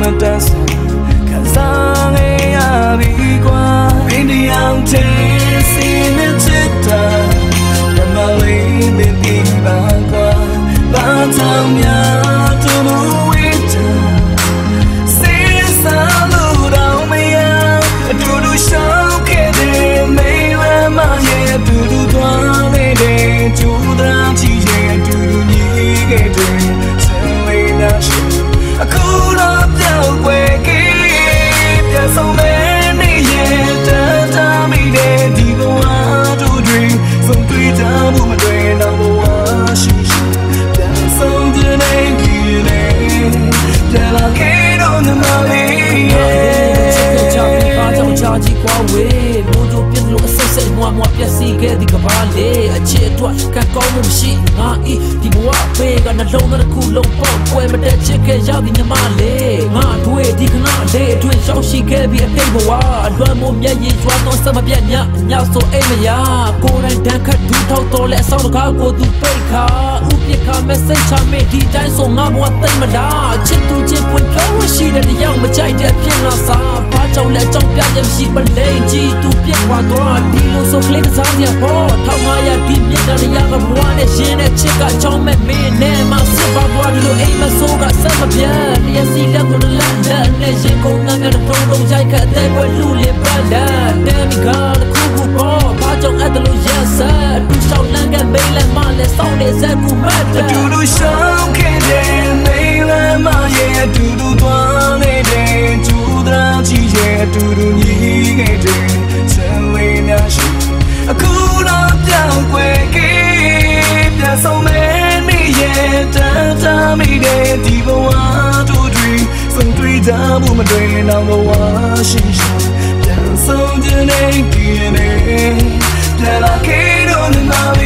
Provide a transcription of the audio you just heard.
ကြောင်ချင်းယူမတတ်ဆာခံစားနေရပြီကွာမင်းတရားချင်းစင်းနေချစ်တာရမလေးမင်းဒီပါကွာဘာသာများတို့လို့ဝေးတာ အချစ်အတွက်ကကောင်းမှုမရှိငါဤဒီဘဝပေးကနှလုံးသားတစ်ခုလုံးပေါက်ပွဲမတက်ချစ်ခဲ့ရသည်ညီမလေးငါတွေ့ဒီခဏလေးအတွင်းရှောင်းရှိခဲ့ပြီးအတိတ်ဘဝအလွမ်းမို့မျက်ရည်ရွှာတော့စမပြတ်ညညဆိုအိမ်မရကိုယ်တိုင်တန်းခတ်ဒူးထောက်တော့လဲအဆောင်တကားကိုသူပိတ်ခါဥပြခါမက်ဆေ့ချမေဒီတိုင်းဆိုငါဘဝသိမ့်မလားချစ်သူချစ်ပွင့်ပြောရှိတဲ့တရားမကြိုက်တဲ့ဖြစ်လာစားဘာ ကြောင့်လဲကြောင့်ပြရမရှိပလိန်ကြီးသူပြက်သွားတော့ဒီလိုဆိုကလေးကစားရပေါ်ထောက်ငါရဒီမြင့်တဲ့ရကဘဝနဲ့ရှင်တဲ့ချစ်ကကြောင်းမဲ့မင်းနဲ့မစစ်ပါဘွားဒီလိုအိမ်မဆိုးကဆက်မပြတ်လျက်စီလက်ကိုလန့်လက်နဲ့ရှင်ကုန်ငါနဲ့တော့တော့ရိုက်ခတ်တဲ့ဘွယ်လူလေးပါလာတဲ့မိကခုခုပေါ်ဘာကြောင့်အဲ့ဒါလို့ရက်ဆက်သူရှောင်းလန်းကမေးလဲမလဲစောင်းနေစက်ကူမတ်အတူတူရှောင်းခဲ့တဲ့မေးလဲမရဲ့အတူတူသွားနေတဲ့ကျူတာချီရဲ့ အတူတူညီခဲ့တဲ့ဆယ်လေးများရှိအခုတော့ပြောင်းွယ်ခဲ့ပြန်ဆုံးမဲ့နေရဲ့တန်တာမိတဲ့ဒီဘဝတို့တွင်ဆုံးတွေ့ကြမှုမတွေ့တော့ဘဝရှိရှိပြန်ဆုံးခြင်းနဲ့ကြည့်နေပြန်လာခဲ့တော့နေမှာ